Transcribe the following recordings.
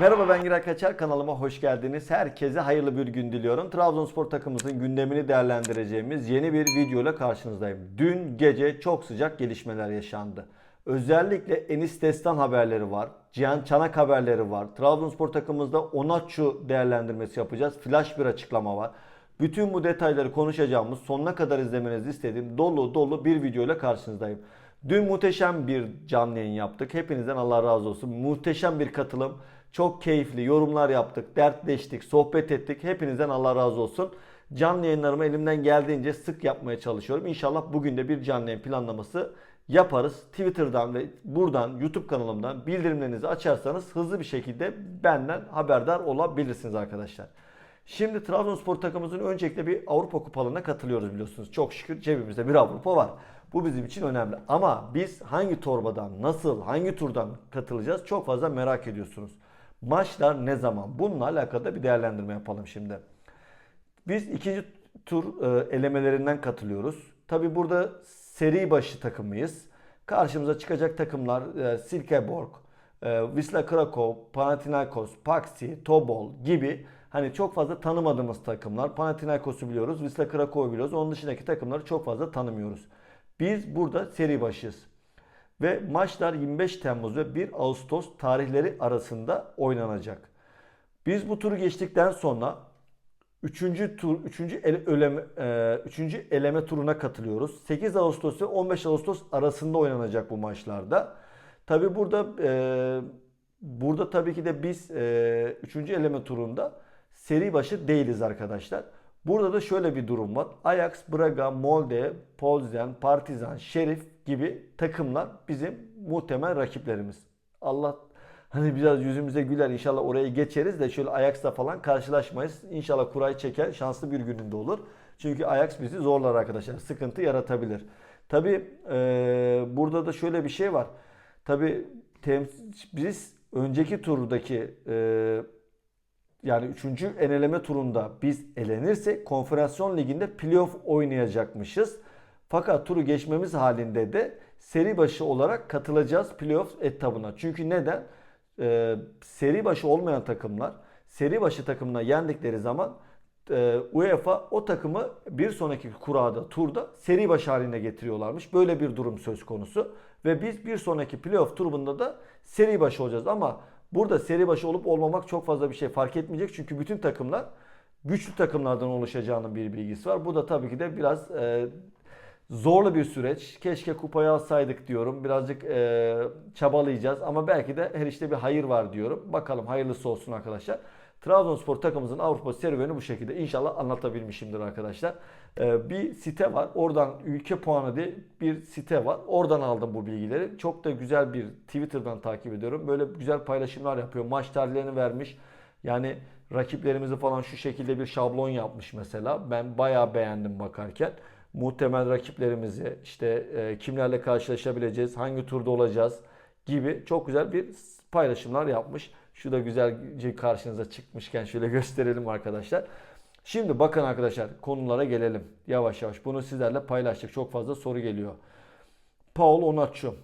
Merhaba ben Giray Kaçar kanalıma hoş geldiniz. Herkese hayırlı bir gün diliyorum. Trabzonspor takımımızın gündemini değerlendireceğimiz yeni bir video ile karşınızdayım. Dün gece çok sıcak gelişmeler yaşandı. Özellikle Enis Destan haberleri var. Cihan Çanak haberleri var. Trabzonspor takımımızda Onaçu değerlendirmesi yapacağız. Flash bir açıklama var. Bütün bu detayları konuşacağımız sonuna kadar izlemenizi istediğim dolu dolu bir video ile karşınızdayım. Dün muhteşem bir canlı yayın yaptık. Hepinizden Allah razı olsun. Muhteşem bir katılım. Çok keyifli yorumlar yaptık, dertleştik, sohbet ettik. Hepinizden Allah razı olsun. Canlı yayınlarımı elimden geldiğince sık yapmaya çalışıyorum. İnşallah bugün de bir canlı yayın planlaması yaparız. Twitter'dan ve buradan YouTube kanalımdan bildirimlerinizi açarsanız hızlı bir şekilde benden haberdar olabilirsiniz arkadaşlar. Şimdi Trabzonspor takımımızın öncelikle bir Avrupa kupalarına katılıyoruz biliyorsunuz. Çok şükür cebimizde bir Avrupa var. Bu bizim için önemli. Ama biz hangi torbadan, nasıl, hangi turdan katılacağız çok fazla merak ediyorsunuz. Maçlar ne zaman? Bununla alakalı bir değerlendirme yapalım şimdi. Biz ikinci tur e, elemelerinden katılıyoruz. Tabi burada seri başı takımıyız. Karşımıza çıkacak takımlar e, Silkeborg, e, Wisla Krakow, Panathinaikos, Paxi, Tobol gibi hani çok fazla tanımadığımız takımlar. Panathinaikos'u biliyoruz, Wisla Krakow'u biliyoruz. Onun dışındaki takımları çok fazla tanımıyoruz. Biz burada seri başıyız. Ve maçlar 25 Temmuz ve 1 Ağustos tarihleri arasında oynanacak. Biz bu turu geçtikten sonra 3. tur 3. eleme e, 3. eleme turuna katılıyoruz. 8 Ağustos ve 15 Ağustos arasında oynanacak bu maçlarda. Tabi burada e, burada tabii ki de biz e, 3. eleme turunda seri başı değiliz arkadaşlar. Burada da şöyle bir durum var. Ajax, Braga, Molde, Polzen, Partizan, Şerif gibi takımlar bizim muhtemel rakiplerimiz. Allah hani biraz yüzümüze güler inşallah oraya geçeriz de şöyle Ajax'la falan karşılaşmayız. İnşallah kurayı çeker şanslı bir gününde olur. Çünkü Ajax bizi zorlar arkadaşlar. Sıkıntı yaratabilir. Tabi burada da şöyle bir şey var. Tabi biz önceki turdaki e, yani 3. eneleme turunda biz elenirsek konfederasyon liginde playoff oynayacakmışız. Fakat turu geçmemiz halinde de seri başı olarak katılacağız playoff etabına. Çünkü neden? Ee, seri başı olmayan takımlar seri başı takımına yendikleri zaman e, UEFA o takımı bir sonraki kurada turda seri başı haline getiriyorlarmış. Böyle bir durum söz konusu. Ve biz bir sonraki playoff turunda da seri başı olacağız. Ama burada seri başı olup olmamak çok fazla bir şey fark etmeyecek. Çünkü bütün takımlar güçlü takımlardan oluşacağının bir bilgisi var. Bu da tabii ki de biraz e, zorlu bir süreç. Keşke kupayı alsaydık diyorum. Birazcık e, çabalayacağız ama belki de her işte bir hayır var diyorum. Bakalım hayırlısı olsun arkadaşlar. Trabzonspor takımımızın Avrupa serüveni bu şekilde. İnşallah anlatabilmişimdir arkadaşlar. E, bir site var. Oradan ülke puanı diye bir site var. Oradan aldım bu bilgileri. Çok da güzel bir Twitter'dan takip ediyorum. Böyle güzel paylaşımlar yapıyor. Maç tarihlerini vermiş. Yani rakiplerimizi falan şu şekilde bir şablon yapmış mesela. Ben bayağı beğendim bakarken muhtemel rakiplerimizi, işte e, kimlerle karşılaşabileceğiz, hangi turda olacağız gibi çok güzel bir paylaşımlar yapmış. Şu da güzelce karşınıza çıkmışken şöyle gösterelim arkadaşlar. Şimdi bakın arkadaşlar konulara gelelim. Yavaş yavaş bunu sizlerle paylaştık. Çok fazla soru geliyor. Paul Onaçu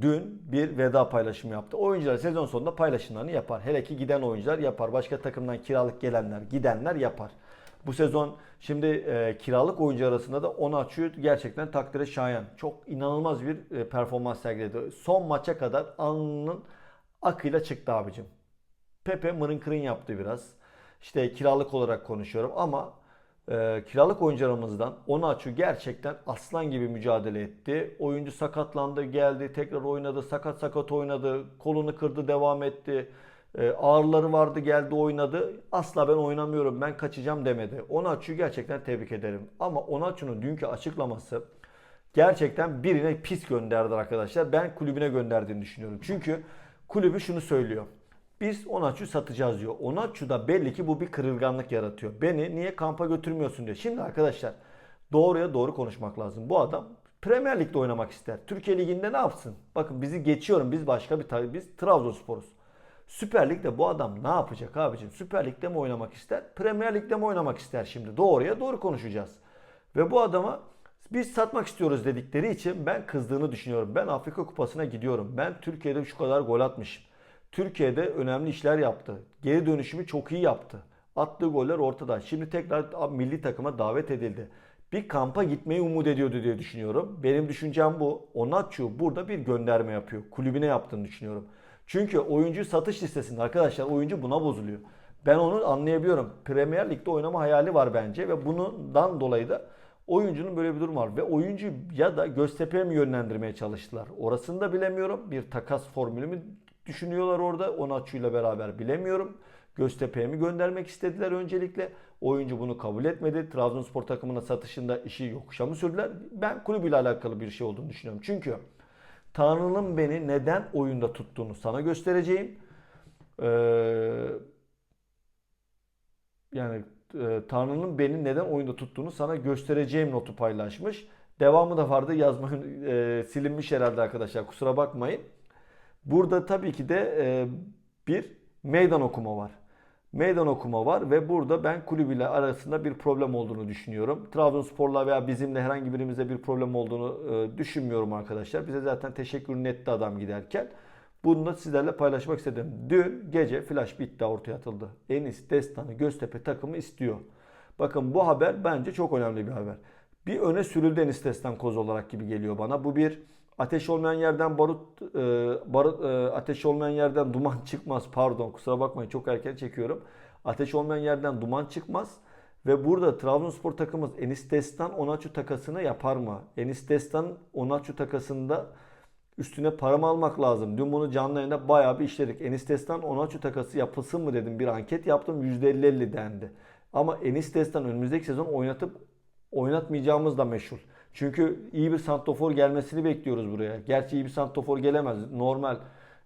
dün bir veda paylaşımı yaptı. Oyuncular sezon sonunda paylaşımlarını yapar. Hele ki giden oyuncular yapar. Başka takımdan kiralık gelenler, gidenler yapar. Bu sezon şimdi e, kiralık oyuncu arasında da açıyor. Gerçekten takdire şayan. Çok inanılmaz bir e, performans sergiledi. Son maça kadar alnının akıyla çıktı abicim. Pepe mırın kırın yaptı biraz. İşte kiralık olarak konuşuyorum ama e, kiralık oyuncularımızdan açıyor gerçekten aslan gibi mücadele etti. Oyuncu sakatlandı, geldi, tekrar oynadı, sakat sakat oynadı, kolunu kırdı, devam etti. E, ağrıları vardı geldi oynadı. Asla ben oynamıyorum ben kaçacağım demedi. Onaçu'yu gerçekten tebrik ederim. Ama Onaçu'nun dünkü açıklaması gerçekten birine pis gönderdi arkadaşlar. Ben kulübüne gönderdiğini düşünüyorum. Çünkü kulübü şunu söylüyor. Biz Onaçu satacağız diyor. Onaçu da belli ki bu bir kırılganlık yaratıyor. Beni niye kampa götürmüyorsun diyor. Şimdi arkadaşlar doğruya doğru konuşmak lazım. Bu adam Premier Lig'de oynamak ister. Türkiye Ligi'nde ne yapsın? Bakın bizi geçiyorum. Biz başka bir biz Trabzonspor'uz. Süper Lig'de bu adam ne yapacak abicim? Süper Lig'de mi oynamak ister? Premier Lig'de mi oynamak ister şimdi? Doğruya doğru konuşacağız. Ve bu adama biz satmak istiyoruz dedikleri için ben kızdığını düşünüyorum. Ben Afrika Kupası'na gidiyorum. Ben Türkiye'de şu kadar gol atmışım. Türkiye'de önemli işler yaptı. Geri dönüşümü çok iyi yaptı. Attığı goller ortada. Şimdi tekrar milli takıma davet edildi. Bir kampa gitmeyi umut ediyordu diye düşünüyorum. Benim düşüncem bu. Onaçu burada bir gönderme yapıyor. Kulübüne yaptığını düşünüyorum. Çünkü oyuncu satış listesinde arkadaşlar oyuncu buna bozuluyor. Ben onu anlayabiliyorum. Premier Lig'de oynama hayali var bence ve bundan dolayı da oyuncunun böyle bir durum var. Ve oyuncu ya da Göztepe'ye mi yönlendirmeye çalıştılar? Orasını da bilemiyorum. Bir takas formülü mü düşünüyorlar orada Onaçu ile beraber bilemiyorum. Göztepe'ye mi göndermek istediler öncelikle? Oyuncu bunu kabul etmedi. Trabzonspor takımına satışında işi yokuşa mı sürdüler? Ben kulübüyle alakalı bir şey olduğunu düşünüyorum. Çünkü Tanrı'nın beni neden oyunda tuttuğunu sana göstereceğim. Ee, yani Tanrı'nın beni neden oyunda tuttuğunu sana göstereceğim notu paylaşmış. Devamı da vardı yazmayın e, silinmiş herhalde arkadaşlar kusura bakmayın. Burada tabii ki de e, bir meydan okuma var. Meydan okuma var ve burada ben kulübüyle arasında bir problem olduğunu düşünüyorum. Trabzonspor'la veya bizimle herhangi birimize bir problem olduğunu e, düşünmüyorum arkadaşlar. Bize zaten teşekkürünü etti adam giderken. Bunu da sizlerle paylaşmak istedim. Dün gece flash bir ortaya atıldı. Enis Destan'ı Göztepe takımı istiyor. Bakın bu haber bence çok önemli bir haber. Bir öne sürüldü Enis Destan koz olarak gibi geliyor bana. Bu bir ateş olmayan yerden barut, e, barut e, ateş olmayan yerden duman çıkmaz. Pardon kusura bakmayın çok erken çekiyorum. Ateş olmayan yerden duman çıkmaz. Ve burada Trabzonspor takımımız Enis Destan Onaçu takasını yapar mı? Enis Destan Onaçu takasında üstüne para mı almak lazım? Dün bunu canlı yayında bayağı bir işledik. Enis Destan Onaçu takası yapılsın mı dedim. Bir anket yaptım. %50-50 dendi. Ama Enis Destan önümüzdeki sezon oynatıp oynatmayacağımız da meşhur. Çünkü iyi bir santofor gelmesini bekliyoruz buraya. Gerçi iyi bir santofor gelemez. Normal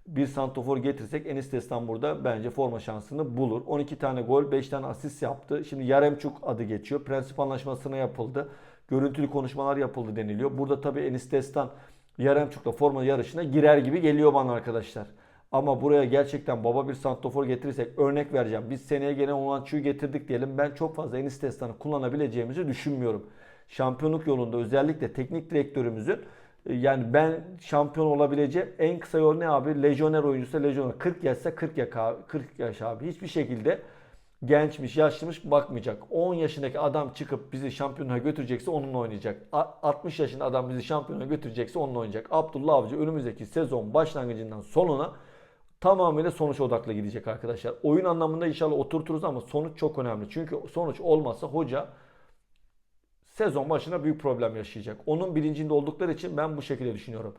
bir santofor getirsek Enis Destan burada bence forma şansını bulur. 12 tane gol, 5 tane asist yaptı. Şimdi Yaremçuk adı geçiyor. Prensip anlaşmasına yapıldı. Görüntülü konuşmalar yapıldı deniliyor. Burada tabii Enis Destan Yaremçuk'la forma yarışına girer gibi geliyor bana arkadaşlar. Ama buraya gerçekten baba bir santofor getirirsek örnek vereceğim. Biz seneye gene Onançu'yu getirdik diyelim. Ben çok fazla Enis Destan'ı kullanabileceğimizi düşünmüyorum. Şampiyonluk yolunda özellikle teknik direktörümüzün e, yani ben şampiyon olabileceğim en kısa yol ne abi? Lejyoner oyuncusu lejyoner. 40 yaşsa 40 yaş abi. 40 yaş abi. Hiçbir şekilde gençmiş, yaşlımış bakmayacak. 10 yaşındaki adam çıkıp bizi şampiyonluğa götürecekse onunla oynayacak. 60 yaşında adam bizi şampiyonluğa götürecekse onunla oynayacak. Abdullah Avcı önümüzdeki sezon başlangıcından sonuna tamamıyla sonuç odaklı gidecek arkadaşlar. Oyun anlamında inşallah oturturuz ama sonuç çok önemli. Çünkü sonuç olmazsa hoca sezon başına büyük problem yaşayacak. Onun bilincinde oldukları için ben bu şekilde düşünüyorum.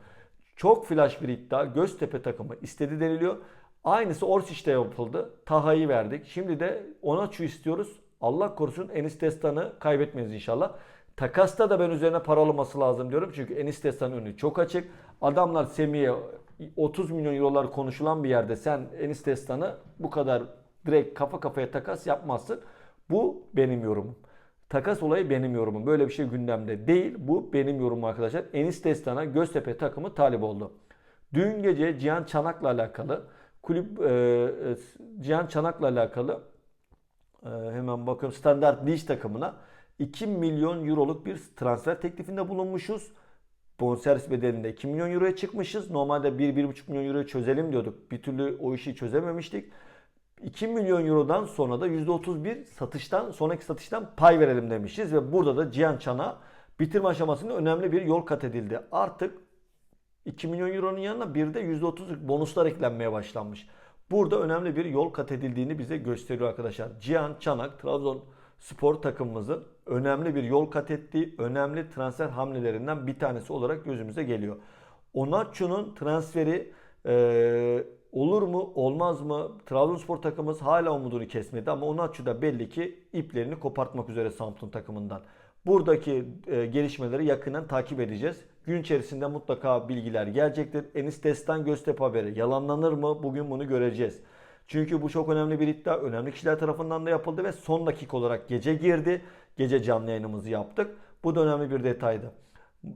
Çok flash bir iddia. Göztepe takımı istedi deniliyor. Aynısı Orsic'te yapıldı. Taha'yı verdik. Şimdi de Onaçu istiyoruz. Allah korusun Enis Destan'ı kaybetmeyiz inşallah. Takasta da ben üzerine para alınması lazım diyorum. Çünkü Enis Destan'ın önü çok açık. Adamlar Semih'e 30 milyon eurolar konuşulan bir yerde sen Enis Destan'ı bu kadar direkt kafa kafaya takas yapmazsın. Bu benim yorumum. Takas olayı benim yorumum. Böyle bir şey gündemde değil. Bu benim yorumum arkadaşlar. Enis Destan'a Göztepe takımı talip oldu. Dün gece Cihan Çanak'la alakalı kulüp e, e, Cihan Çanak'la alakalı e, hemen bakıyorum Standart Liège takımına 2 milyon euroluk bir transfer teklifinde bulunmuşuz. Bonservis bedelinde 2 milyon euroya çıkmışız. Normalde 1-1,5 milyon euroya çözelim diyorduk. Bir türlü o işi çözememiştik. 2 milyon eurodan sonra da %31 satıştan sonraki satıştan pay verelim demişiz ve burada da Cihan Çan'a bitirme aşamasında önemli bir yol kat edildi. Artık 2 milyon euronun yanına bir de %30'luk bonuslar eklenmeye başlanmış. Burada önemli bir yol kat edildiğini bize gösteriyor arkadaşlar. Cihan Çanak Trabzon spor takımımızın önemli bir yol kat ettiği önemli transfer hamlelerinden bir tanesi olarak gözümüze geliyor. Onaçu'nun transferi e, olur mu olmaz mı? Trabzonspor takımımız hala umudunu kesmedi ama Onaçu da belli ki iplerini kopartmak üzere Samsun takımından. Buradaki e, gelişmeleri yakından takip edeceğiz. Gün içerisinde mutlaka bilgiler gelecektir. Enis Destan Göztepe haberi yalanlanır mı? Bugün bunu göreceğiz. Çünkü bu çok önemli bir iddia. Önemli kişiler tarafından da yapıldı ve son dakika olarak gece girdi. Gece canlı yayınımızı yaptık. Bu da önemli bir detaydı.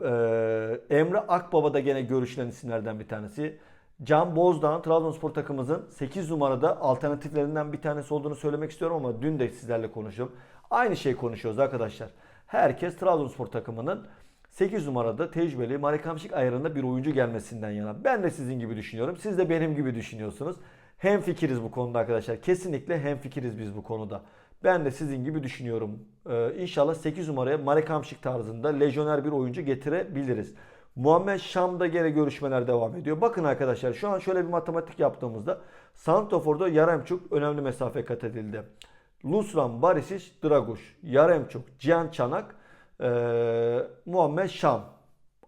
Ee, Emre Akbaba da gene görüşülen isimlerden bir tanesi. Can Bozdağ'ın Trabzonspor takımımızın 8 numarada alternatiflerinden bir tanesi olduğunu söylemek istiyorum ama dün de sizlerle konuştum. Aynı şey konuşuyoruz arkadaşlar. Herkes Trabzonspor takımının 8 numarada tecrübeli Marek Hamşik ayarında bir oyuncu gelmesinden yana. Ben de sizin gibi düşünüyorum. Siz de benim gibi düşünüyorsunuz. Hem fikiriz bu konuda arkadaşlar. Kesinlikle hem fikiriz biz bu konuda. Ben de sizin gibi düşünüyorum. Ee, inşallah 8 numaraya Marek Hamşik tarzında lejyoner bir oyuncu getirebiliriz. Muhammed Şam'da gene görüşmeler devam ediyor. Bakın arkadaşlar şu an şöyle bir matematik yaptığımızda Santofor'da Yaremçuk önemli mesafe kat edildi. Lusran, Barisic, Draguş, Yaremçuk, Cihan Çanak, ee, Muhammed Şam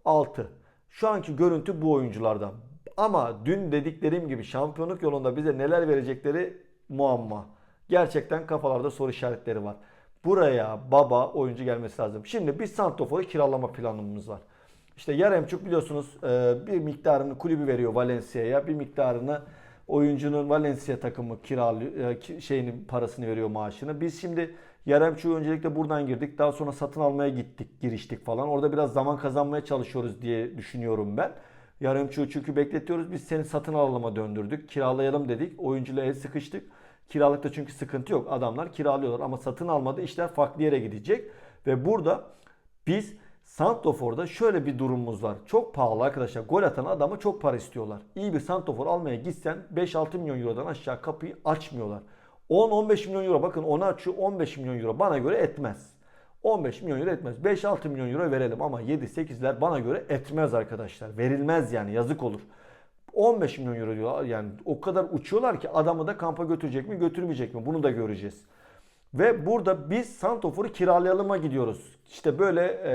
6. Şu anki görüntü bu oyunculardan. Ama dün dediklerim gibi şampiyonluk yolunda bize neler verecekleri muamma. Gerçekten kafalarda soru işaretleri var. Buraya baba oyuncu gelmesi lazım. Şimdi biz Santofor'u kiralama planımız var. İşte Yaremçuk biliyorsunuz e, bir miktarını kulübü veriyor Valencia'ya. Bir miktarını oyuncunun Valencia takımı kiralıyor, e, şeyinin parasını veriyor maaşını. Biz şimdi Yaremçuk'u öncelikle buradan girdik. Daha sonra satın almaya gittik, giriştik falan. Orada biraz zaman kazanmaya çalışıyoruz diye düşünüyorum ben. Yaremçuk'u çünkü bekletiyoruz. Biz seni satın alıma döndürdük. Kiralayalım dedik. Oyuncuyla el sıkıştık. Kiralıkta çünkü sıkıntı yok. Adamlar kiralıyorlar ama satın almadı. işler farklı yere gidecek. Ve burada biz Santofor'da şöyle bir durumumuz var. Çok pahalı arkadaşlar. Gol atan adamı çok para istiyorlar. İyi bir Santofor almaya gitsen 5-6 milyon eurodan aşağı kapıyı açmıyorlar. 10-15 milyon euro bakın açıyor 15 milyon euro bana göre etmez. 15 milyon euro etmez. 5-6 milyon euro verelim ama 7-8'ler bana göre etmez arkadaşlar. Verilmez yani yazık olur. 15 milyon euro diyor. Yani o kadar uçuyorlar ki adamı da kampa götürecek mi götürmeyecek mi bunu da göreceğiz. Ve burada biz Santofor'u kiralayalıma gidiyoruz. İşte böyle e,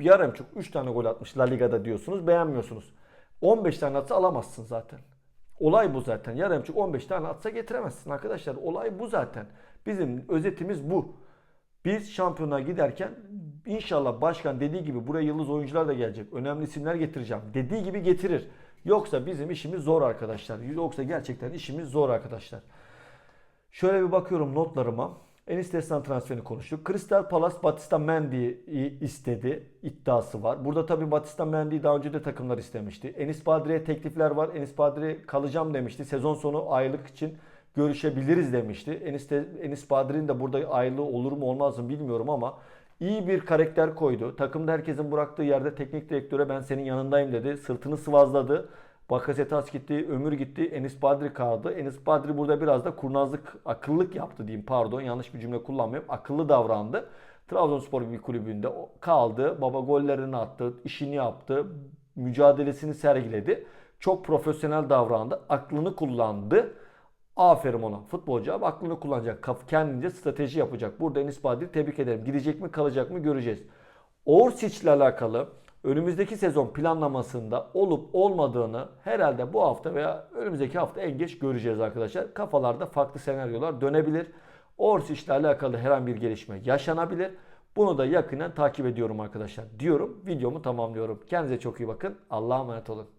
Yaremçuk 3 tane gol atmış La Liga'da diyorsunuz beğenmiyorsunuz. 15 tane atsa alamazsın zaten. Olay bu zaten. Yaremçuk 15 tane atsa getiremezsin arkadaşlar. Olay bu zaten. Bizim özetimiz bu. Biz şampiyona giderken inşallah başkan dediği gibi buraya yıldız oyuncular da gelecek. Önemli isimler getireceğim. Dediği gibi getirir. Yoksa bizim işimiz zor arkadaşlar. Yoksa gerçekten işimiz zor arkadaşlar. Şöyle bir bakıyorum notlarıma. Enis Destan transferini konuştuk. Crystal Palace Batista Mendy'yi istedi. iddiası var. Burada tabii Batista Mendy'yi daha önce de takımlar istemişti. Enis Badri'ye teklifler var. Enis Badri kalacağım demişti. Sezon sonu aylık için görüşebiliriz demişti. Enis, de, Enis Badri'nin de burada aylığı olur mu olmaz mı bilmiyorum ama iyi bir karakter koydu. Takımda herkesin bıraktığı yerde teknik direktöre ben senin yanındayım dedi. Sırtını sıvazladı. Bakasetas gitti, Ömür gitti, Enis Badri kaldı. Enis Badri burada biraz da kurnazlık, akıllık yaptı diyeyim pardon. Yanlış bir cümle kullanmayayım. Akıllı davrandı. Trabzonspor bir kulübünde kaldı. Baba gollerini attı, işini yaptı, mücadelesini sergiledi. Çok profesyonel davrandı, aklını kullandı. Aferin ona. Futbolcu abi aklını kullanacak. Kendince strateji yapacak. Burada Enis Badri tebrik ederim. Gidecek mi kalacak mı göreceğiz. Orsic ile alakalı önümüzdeki sezon planlamasında olup olmadığını herhalde bu hafta veya önümüzdeki hafta en geç göreceğiz arkadaşlar. Kafalarda farklı senaryolar dönebilir. Orsic ile alakalı herhangi bir gelişme yaşanabilir. Bunu da yakından takip ediyorum arkadaşlar diyorum. Videomu tamamlıyorum. Kendinize çok iyi bakın. Allah'a emanet olun.